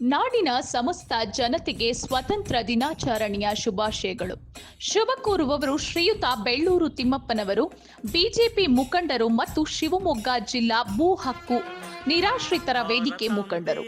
ನಾಡಿನ ಸಮಸ್ತ ಜನತೆಗೆ ಸ್ವತಂತ್ರ ದಿನಾಚರಣೆಯ ಶುಭಾಶಯಗಳು. ಶುಭ ಕೋರುವವರು ಶ್ರೀಯುತ ಬೆಳ್ಳೂರು ತಿಮ್ಮಪ್ಪನವರು, ಬಿಜೆಪಿ ಮುಖಂಡರು ಮತ್ತು ಶಿವಮೊಗ್ಗ ಜಿಲ್ಲಾ ಭೂ ಹಕ್ಕು ನಿರಾಶ್ರಿತರ ವೇದಿಕೆ ಮುಖಂಡರು.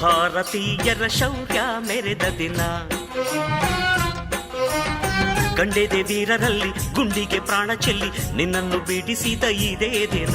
ಭಾರತೀಯರ ಶೌರ್ಯ ಮೆರೆದ ದಿನ. ಗಂಡೆದೆ ವೀರರಲ್ಲಿ ಗುಂಡಿಗೆ ಪ್ರಾಣ ಚೆಲ್ಲಿ ನಿನ್ನನ್ನು ಬಿಡಿಸಿದ ಇದೇ ದಿನ.